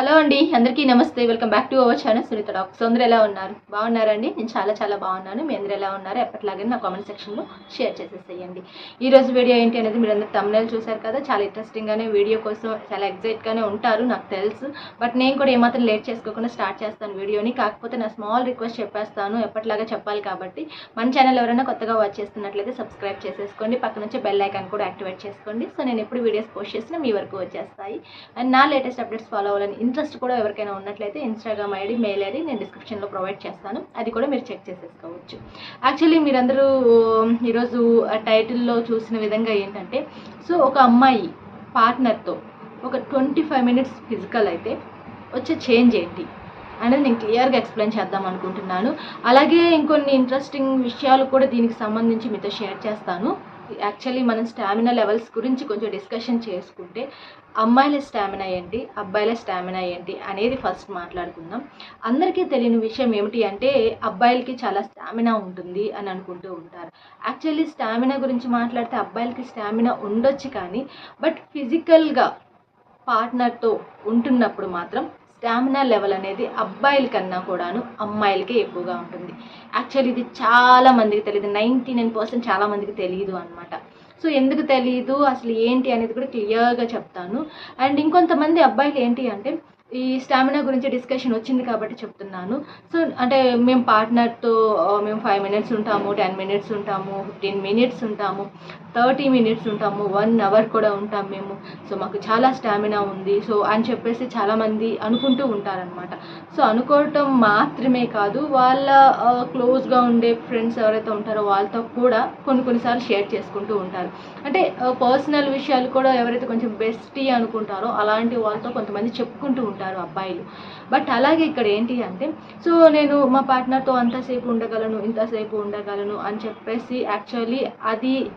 Hello అండి అందరికీ నమస్తే. Welcome back to our channel Sunitha dock. అందరూ ఎలా ఉన్నారు? బాగున్నారండి? నేను చాలా చాలా బాగున్నాను. మీ అందరూ ఎలా ఉన్నారు? ఎప్పటిలాగే నా కామెంట్ సెక్షన్లో షేర్ చేసేసేయండి. ఈ రోజు వీడియో ఏంటి అనేది మీరు అందరు తమిళ చూశారు కదా చాలా ఇంట్రెస్టింగ్గానే వీడియో కోసం చాలా ఎగ్జైట్గానే ఉంటారు నాకు తెలుసు. బట్ నేను కూడా ఏమాత్రం లేట్ చేసుకోకుండా స్టార్ట్ చేస్తాను వీడియోని. కాకపోతే నా స్మాల్ రిక్వెస్ట్ చెప్పేస్తాను. ఎప్పటిలాగా చెప్పాలి కాబట్టి మన ఛానల్ ఎవరైనా కొత్తగా వాచ్ చేస్తున్నట్లయితే సబ్స్క్రైబ్ చేసేసుకోండి. పక్కన నుంచి బెల్ ఐకాన్ కూడా యాక్టివేట్ చేసుకోండి. సో నేను ఎప్పుడు వీడియోస్ పోస్ట్ చేసినా మీ వరకు వచ్చేస్తాయి. అండ్ నా లేటెస్ట్ అప్డేట్స్ ఫాలో అవ్వాలని ఇంట్రెస్ట్ కూడా ఎవరికైనా ఉన్నట్లయితే ఇన్స్టాగ్రామ్ ఐడి మెయిల్ ఐడి నేను డిస్క్రిప్షన్లో ప్రొవైడ్ చేస్తాను. అది కూడా మీరు చెక్ చేసేసుకోవచ్చు. యాక్చువల్లీ మీరందరూ ఈరోజు టైటిల్లో చూసిన విధంగా ఏంటంటే సో ఒక అమ్మాయి పార్ట్నర్తో ఒక ట్వంటీ ఫైవ్ మినిట్స్ ఫిజికల్ అయితే వచ్చే చేంజ్ ఏంటి అనేది నేను క్లియర్గా ఎక్స్ప్లెయిన్ చేద్దాం అనుకుంటున్నాను. అలాగే ఇంకొన్ని ఇంట్రెస్టింగ్ విషయాలు కూడా దీనికి సంబంధించి మీతో షేర్ చేస్తాను. యాక్చువల్లీ మనం స్టామినా లెవెల్స్ గురించి కొంచెం డిస్కషన్ చేసుకుంటే అమ్మాయిల స్టామినా ఏంటి అబ్బాయిల స్టామినా ఏంటి అనేది ఫస్ట్ మాట్లాడుకుందాం. అందరికీ తెలియని విషయం ఏమిటి అంటే అబ్బాయిలకి చాలా స్టామినా ఉంటుంది అని అనుకుంటూ ఉంటారు. యాక్చువల్లీ స్టామినా గురించి మాట్లాడితే అబ్బాయిలకి స్టామినా ఉండొచ్చు కానీ బట్ ఫిజికల్గా పార్ట్నర్తో ఉంటున్నప్పుడు మాత్రం స్టామినా లెవెల్ అనేది అబ్బాయిల కన్నా కూడాను అమ్మాయిలకే ఎక్కువగా ఉంటుంది. యాక్చువల్లీ ఇది చాలా మందికి తెలియదు నైంటీ నైన్ పర్సెంట్ చాలా మందికి తెలియదు అనమాట సో ఎందుకు తెలియదు అసలు ఏంటి అనేది కూడా క్లియర్గా చెప్తాను. అండ్ ఇంకొంతమంది అబ్బాయిలు ఏంటి అంటే ఈ స్టామినా గురించి డిస్కషన్ వచ్చింది కాబట్టి చెప్తున్నాను. సో అంటే మేము పార్ట్నర్తో మేము ఫైవ్ మినిట్స్ ఉంటాము టెన్ మినిట్స్ ఉంటాము ఫిఫ్టీన్ మినిట్స్ ఉంటాము థర్టీ మినిట్స్ ఉంటాము వన్ అవర్ కూడా ఉంటాం మేము. సో మాకు చాలా స్టామినా ఉంది. సో అని చెప్పేసి చాలామంది అనుకుంటూ ఉంటారనమాట సో అనుకోవటం మాత్రమే కాదు వాళ్ళ క్లోజ్గా ఉండే ఫ్రెండ్స్ ఎవరైతే ఉంటారో వాళ్ళతో కూడా కొన్ని కొన్నిసార్లు షేర్ చేసుకుంటూ ఉంటారు. అంటే పర్సనల్ విషయాలు కూడా ఎవరైతే కొంచెం బెస్టీ అనుకుంటారో అలాంటి వాళ్ళతో కొంతమంది చెప్పుకుంటూ ఉంటారు. అబ్బాయిలు. బట్ అలాగే ఇక్కడ ఏంటి అంటే సో నేను మా పార్ట్నర్తో అంతసేపు ఉండగలను ఇంతసేపు ఉండగలను అని చెప్పేసి యాక్చువల్లీ అది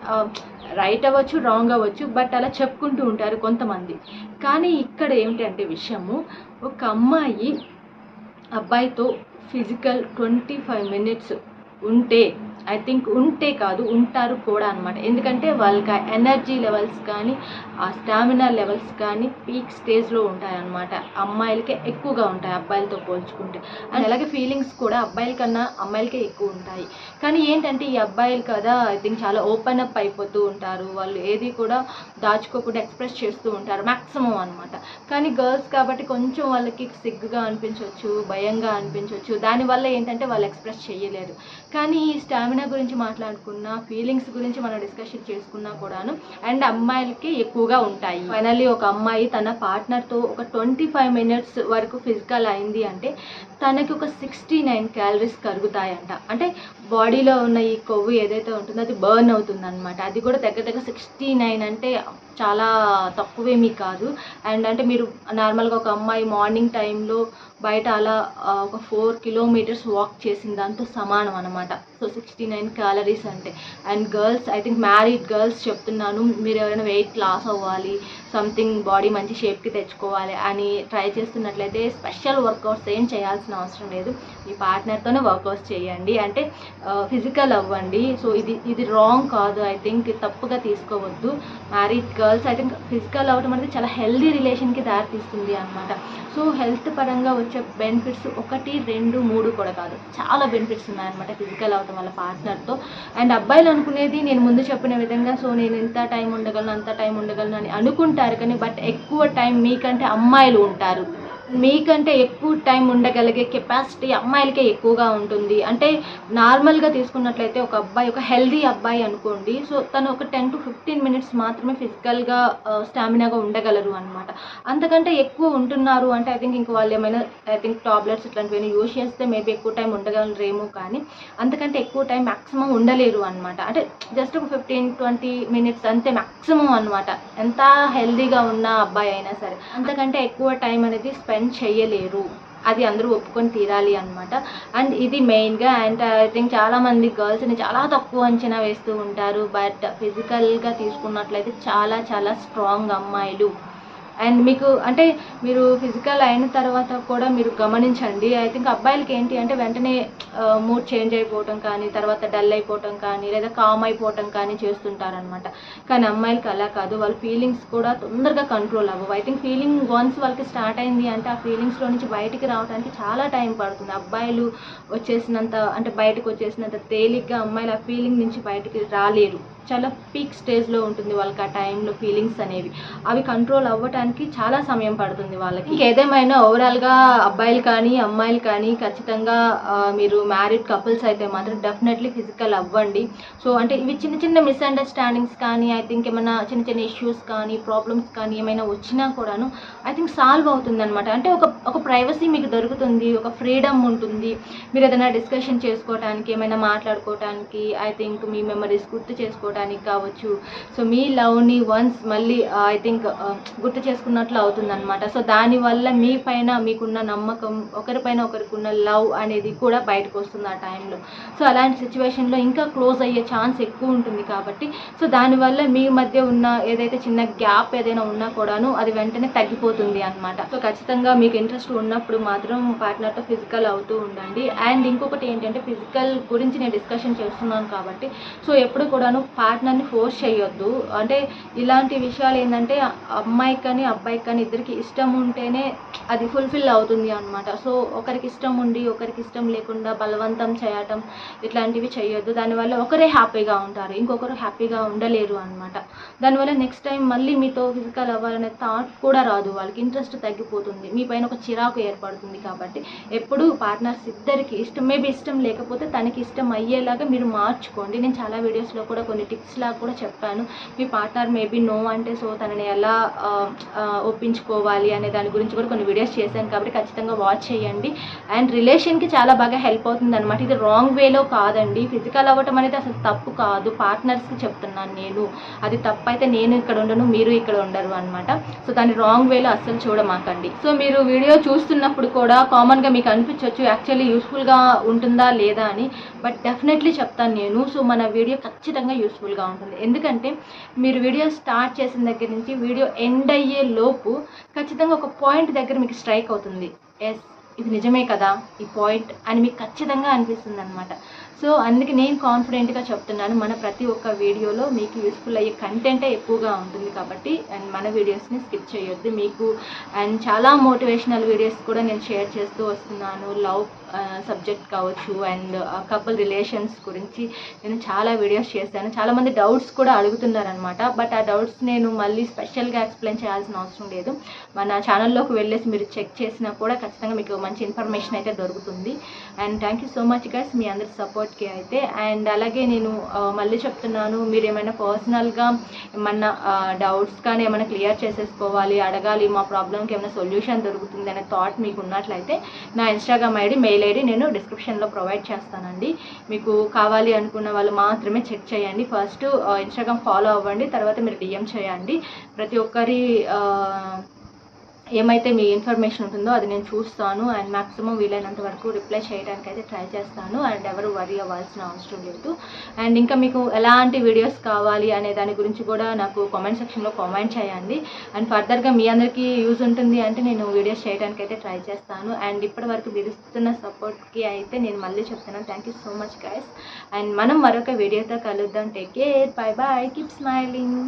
రైట్ అవ్వచ్చు రాంగ్ అవ్వచ్చు బట్ అలా చెప్పుకుంటూ ఉంటారు కొంతమంది. కానీ ఇక్కడ ఏమిటంటే విషయము ఒక అమ్మాయి అబ్బాయితో ఫిజికల్ ట్వంటీ ఫైవ్ మినిట్స్ ఉంటే ఐ థింక్ ఉంటే కాదు ఉంటారు కూడా అనమాట ఎందుకంటే వాళ్ళకి ఆ ఎనర్జీ లెవెల్స్ కానీ ఆ స్టామినా లెవెల్స్ కానీ పీక్ స్టేజ్లో ఉంటాయన్నమాట అమ్మాయిలకే ఎక్కువగా ఉంటాయి అబ్బాయిలతో పోల్చుకుంటే. అండ్ అలాగే ఫీలింగ్స్ కూడా అబ్బాయిల కన్నా అమ్మాయిలకే ఎక్కువ ఉంటాయి. కానీ ఏంటంటే ఈ అబ్బాయిలు కదా ఐ థింక్ చాలా ఓపెన్ అప్ అయిపోతూ ఉంటారు. వాళ్ళు ఏది కూడా దాచుకోకుండా ఎక్స్ప్రెస్ చేస్తూ ఉంటారు మ్యాక్సిమం అనమాట కానీ గర్ల్స్ కాబట్టి కొంచెం వాళ్ళకి సిగ్గుగా అనిపించవచ్చు భయంగా అనిపించవచ్చు దానివల్ల ఏంటంటే వాళ్ళు ఎక్స్ప్రెస్ చేయలేరు కానీ ఈ స్టామినా గురించి మాట్లాడుకున్న ఫీలింగ్స్ గురించి మనం డిస్కషన్ చేసుకున్నా కూడాను అండ్ అమ్మాయిలకి ఎక్కువగా ఉంటాయి. ఫైనల్లీ ఒక అమ్మాయి తన పార్ట్నర్తో ఒక ట్వంటీ ఫైవ్ మినిట్స్ వరకు ఫిజికల్ అయింది అంటే తనకి ఒక సిక్స్టీ నైన్ క్యాలరీస్ కరుగుతాయంట. అంటే బాడీలో ఉన్న ఈ కొవ్వు ఏదైతే ఉంటుందో అది బర్న్ అవుతుంది అనమాట అది కూడా దగ్గర దగ్గర సిక్స్టీ నైన్ అంటే చాలా తక్కువేమీ కాదు. అండ్ అంటే మీరు నార్మల్గా ఒక అమ్మాయి మార్నింగ్ టైంలో బయట అలా ఒక ఫోర్ కిలోమీటర్స్ వాక్ చేసిన దాంతో సమానం అనమాట సో సిక్స్టీ నైన్ క్యాలరీస్ అంటే. And girls I think married girls చెప్తున్నాను మీరు ఎవరైనా వెయిట్ లాస్ అవ్వాలి సంథింగ్ బాడీ మంచి షేప్కి తెచ్చుకోవాలి అని ట్రై చేస్తున్నట్లయితే స్పెషల్ వర్కౌట్స్ ఏం చేయాల్సిన అవసరం లేదు. మీ పార్ట్నర్తోనే వర్కౌట్స్ చేయండి. అంటే uh, ఫిజికల్ అవ్వండి. సో ఇది ఇది రాంగ్ కాదు. ఐ థింక్ తప్పుగా తీసుకోవద్దు. Married girls I think physical అవ్వడం అనేది చాలా హెల్దీ రిలేషన్కి దారితీస్తుంది అనమాట సో హెల్త్ పరంగా వచ్చే బెనిఫిట్స్ ఒకటి రెండు మూడు కూడా కాదు. చాలా బెనిఫిట్స్ ఉన్నాయన్నమాట ఫిజికల్ అవటం వాళ్ళ పార్ట్నర్తో. అండ్ అబ్బాయిలు అనుకునేది నేను ముందు చెప్పిన విధంగా సో నేను ఇంత టైం ఉండగలను అంత టైం ఉండగలను అని అనుకుంటారు కానీ బట్ ఎక్కువ టైం మీకంటే అమ్మాయిలు ఉంటారు. మీకంటే ఎక్కువ టైం ఉండగలిగే కెపాసిటీ అమ్మాయిలకే ఎక్కువగా ఉంటుంది. అంటే నార్మల్గా తీసుకున్నట్లయితే ఒక అబ్బాయి ఒక హెల్దీ అబ్బాయి అనుకోండి. సో తను ఒక టెన్ టు ఫిఫ్టీన్ మినిట్స్ మాత్రమే ఫిజికల్గా స్టామినాగా ఉండగలరు అనమాట అంతకంటే ఎక్కువ ఉంటున్నారు అంటే ఐ థింక్ ఇంక వాళ్ళు ఏమైనా ఐ థింక్ టాబ్లెట్స్ ఇట్లాంటివైనా యూజ్ చేస్తే మేబీ ఎక్కువ టైం ఉండగలరేమో కానీ అంతకంటే ఎక్కువ టైం మ్యాక్సిమం ఉండలేరు అనమాట అంటే జస్ట్ ఒక ఫిఫ్టీన్ ట్వంటీ మినిట్స్ అంతే మ్యాక్సిమం అనమాట ఎంత హెల్దీగా ఉన్న అబ్బాయి అయినా సరే. అంతకంటే ఎక్కువ టైం అనేది స్పెండ్ చేయలేరు అది అందరూ ఒప్పుకొని తీరాలి అనమాట అండ్ ఇది మెయిన్గా అండ్ ఐ థింక్ చాలామంది గర్ల్స్ని చాలా తక్కువ అంచనా వేస్తూ ఉంటారు. బట్ ఫిజికల్గా తీసుకున్నట్లయితే చాలా చాలా స్ట్రాంగ్ అమ్మాయిలు. అండ్ మీకు అంటే మీరు ఫిజికల్ అయిన తర్వాత కూడా మీరు గమనించండి. ఐ థింక్ అబ్బాయిలకి ఏంటి అంటే వెంటనే మూడ్ చేంజ్ అయిపోవటం కానీ తర్వాత డల్ అయిపోవటం కానీ లేదా కామ్ అయిపోవటం కానీ చేస్తుంటారనమాట కానీ అమ్మాయిలకి అలా కాదు. వాళ్ళ ఫీలింగ్స్ కూడా తొందరగా కంట్రోల్ అవ్వవు. ఐ థింక్ ఫీలింగ్ వన్స్ వాళ్ళకి స్టార్ట్ అయింది అంటే ఆ ఫీలింగ్స్లో నుంచి బయటికి రావడానికి చాలా టైం పడుతుంది. అబ్బాయిలు వచ్చేసినంత అంటే బయటకు వచ్చేసినంత తేలిగ్గా అమ్మాయిలు ఆ ఫీలింగ్ నుంచి బయటికి రాలేరు. చాలా పీక్ స్టేజ్లో ఉంటుంది వాళ్ళకి ఆ టైంలో ఫీలింగ్స్ అనేవి. అవి కంట్రోల్ అవ్వటానికి చాలా సమయం పడుతుంది వాళ్ళకి. ఇంకేదేమైనా ఓవరాల్గా అబ్బాయిలు కానీ అమ్మాయిలు కానీ ఖచ్చితంగా మీరు మ్యారీడ్ కపుల్స్ అయితే మాత్రం డెఫినెట్లీ ఫిజికల్ అవ్వండి. సో అంటే ఇవి చిన్న చిన్న మిస్అండర్స్టాండింగ్స్ కానీ ఐ థింక్ ఏమైనా చిన్న చిన్న ఇష్యూస్ కానీ ప్రాబ్లమ్స్ కానీ ఏమైనా వచ్చినా కూడాను ఐ థింక్ సాల్వ్ అవుతుంది అనమాట అంటే ఒక ఒక ప్రైవసీ మీకు దొరుకుతుంది ఒక ఫ్రీడమ్ ఉంటుంది. మీరు ఏదైనా డిస్కషన్ చేసుకోవటానికి ఏమైనా మాట్లాడుకోవటానికి ఐ థింక్ మీ మెమరీస్ గుర్తు చేసుకోవడానికి కావచ్చు. సో మీ లవ్ని వన్స్ మళ్ళీ ఐ థింక్ గుర్తు చేసుకున్నట్లు అవుతుందన్నమాట. సో దానివల్ల మీ పైన మీకున్న నమ్మకం ఒకరిపైన ఒకరికి ఉన్న లవ్ అనేది కూడా బయటకు వస్తుంది ఆ టైంలో. సో అలాంటి సిచ్యువేషన్లో ఇంకా క్లోజ్ అయ్యే ఛాన్స్ ఎక్కువ ఉంటుంది కాబట్టి సో దానివల్ల మీ మధ్య ఉన్న ఏదైతే చిన్న గ్యాప్ ఏదైనా ఉన్నా కూడాను అది వెంటనే తగ్గిపోతుంది అనమాట సో ఖచ్చితంగా మీకు ఇంట్రెస్ట్ ఉన్నప్పుడు మాత్రం పార్ట్నర్తో ఫిజికల్ అవుతూ ఉండండి. అండ్ ఇంకొకటి ఏంటంటే ఫిజికల్ గురించి నేను డిస్కషన్ చేస్తున్నాను కాబట్టి సో ఎప్పుడు కూడాను పార్ట్నర్ని ఫోర్స్ చేయొద్దు. అంటే ఇలాంటి విషయాలు ఏంటంటే అమ్మాయికి కానీ అబ్బాయికి కానీ ఇద్దరికి ఇష్టం ఉంటేనే అది ఫుల్ఫిల్ అవుతుంది అనమాట సో ఒకరికి ఇష్టం ఉండి ఒకరికి ఇష్టం లేకుండా బలవంతం చేయటం ఇట్లాంటివి చేయొద్దు. దానివల్ల ఒకరే హ్యాపీగా ఉంటారు. ఇంకొకరు హ్యాపీగా ఉండలేరు అనమాట దానివల్ల నెక్స్ట్ టైం మళ్ళీ మీతో ఫిజికల్ అవ్వాలనే థాట్ కూడా రాదు. వాళ్ళకి ఇంట్రెస్ట్ తగ్గిపోతుంది. మీ పైన ఒక చిరాకు ఏర్పడుతుంది కాబట్టి ఎప్పుడు పార్ట్నర్స్ ఇద్దరికి ఇష్టం మేబీ ఇష్టం లేకపోతే తనకి ఇష్టం అయ్యేలాగా మీరు మార్చుకోండి. నేను చాలా వీడియోస్లో కూడా కొన్ని టిప్స్ లాగా కూడా చెప్పాను. మీ పార్ట్నర్ మేబీ నో అంటే సో తనని ఎలా ఒప్పించుకోవాలి అనే దాని గురించి కూడా కొన్ని వీడియోస్ చేశాను కాబట్టి ఖచ్చితంగా వాచ్ చేయండి. అండ్ రిలేషన్కి చాలా బాగా హెల్ప్ అవుతుంది అనమాట ఇది రాంగ్ వేలో కాదండి. ఫిజికల్ అవ్వటం అనేది అసలు తప్పు కాదు. పార్ట్నర్స్కి చెప్తున్నాను నేను. అది తప్పు అయితే నేను ఇక్కడ ఉండను మీరు ఇక్కడ ఉండరు అనమాట సో దాన్ని రాంగ్ వేలో అస్సలు చూడమాకండి. సో మీరు వీడియో చూస్తున్నప్పుడు కూడా కామన్గా మీకు అనిపించవచ్చు యాక్చువల్లీ యూస్ఫుల్గా ఉంటుందా లేదా అని. బట్ డెఫినెట్లీ చెప్తాను నేను. సో మన వీడియో ఖచ్చితంగా యూస్ఫుల్గా ఉంటుంది. ఎందుకంటే మీరు వీడియో స్టార్ట్ చేసిన దగ్గర నుంచి వీడియో ఎండ్ అయ్యే లోపు ఖచ్చితంగా ఒక పాయింట్ దగ్గర మీకు స్ట్రైక్ అవుతుంది. ఎస్ ఇది నిజమే కదా? ఈ పాయింట్ అని మీకు ఖచ్చితంగా అనిపిస్తుంది అనమాట సో అందుకే నేను కాన్ఫిడెంట్గా చెప్తున్నాను మన ప్రతి ఒక్క వీడియోలో మీకు యూస్ఫుల్ అయ్యే కంటెంటే ఎక్కువగా ఉంటుంది కాబట్టి అండ్ మన వీడియోస్ని స్కిప్ చేయొద్దు. మీకు అండ్ చాలా మోటివేషనల్ వీడియోస్ కూడా నేను షేర్ చేస్తూ వస్తున్నాను. లవ్ సబ్జెక్ట్ uh, కావచ్చు అండ్ కపుల్ రిలేషన్స్ గురించి నేను చాలా వీడియోస్ చేశాను. చాలామంది డౌట్స్ కూడా అడుగుతున్నారనమాట బట్ ఆ డౌట్స్ నేను మళ్ళీ స్పెషల్గా ఎక్స్ప్లెయిన్ చేయాల్సిన అవసరం లేదు. మన ఛానల్లోకి వెళ్ళేసి మీరు చెక్ చేసినా కూడా ఖచ్చితంగా మీకు మంచి ఇన్ఫర్మేషన్ అయితే దొరుకుతుంది. And thank you so much guys మీ అందరి సపోర్ట్కి అయితే అండ్ అలాగే నేను మళ్ళీ చెప్తున్నాను మీరు ఏమైనా పర్సనల్గా ఏమన్నా డౌట్స్ కానీ ఏమైనా క్లియర్ చేసేసుకోవాలి అడగాలి మా ప్రాబ్లంకి ఏమైనా సొల్యూషన్ దొరుకుతుంది అనే థాట్ మీకు ఉన్నట్లయితే నా ఇన్స్టాగ్రామ్ ఐడి మెయిల్ ఐడి నేను డిస్క్రిప్షన్లో ప్రొవైడ్ చేస్తానండి. మీకు కావాలి అనుకున్న వాళ్ళు మాత్రమే చెక్ చేయండి. ఫస్ట్ ఇన్స్టాగ్రామ్ ఫాలో అవ్వండి తర్వాత మీరు డిఎం చేయండి. ప్రతి ఒక్కరి ఏమైతే మీ ఇన్ఫర్మేషన్ ఉంటుందో అది నేను చూస్తాను అండ్ మాక్సిమం వీలైనంత వరకు రిప్లై చేయడానికి అయితే ట్రై చేస్తాను అండ్ ఎవరు వరీ అవ్వాల్సిన అవసరం లేదు. అండ్ ఇంకా మీకు ఎలాంటి వీడియోస్ కావాలి అనే దాని గురించి కూడా నాకు కామెంట్ సెక్షన్లో కామెంట్ చేయండి. అండ్ ఫర్దర్గా మీ అందరికీ యూజ్ ఉంటుంది అంటే నేను వీడియోస్ చేయడానికి అయితే ట్రై చేస్తాను. అండ్ ఇప్పటి వరకు మీరు ఇస్తున్న సపోర్ట్కి అయితే నేను మళ్ళీ చెప్తున్నాను. Thank you so much guys and మనం మరొక వీడియోతో కలుద్దాం. Take care bye bye keep smiling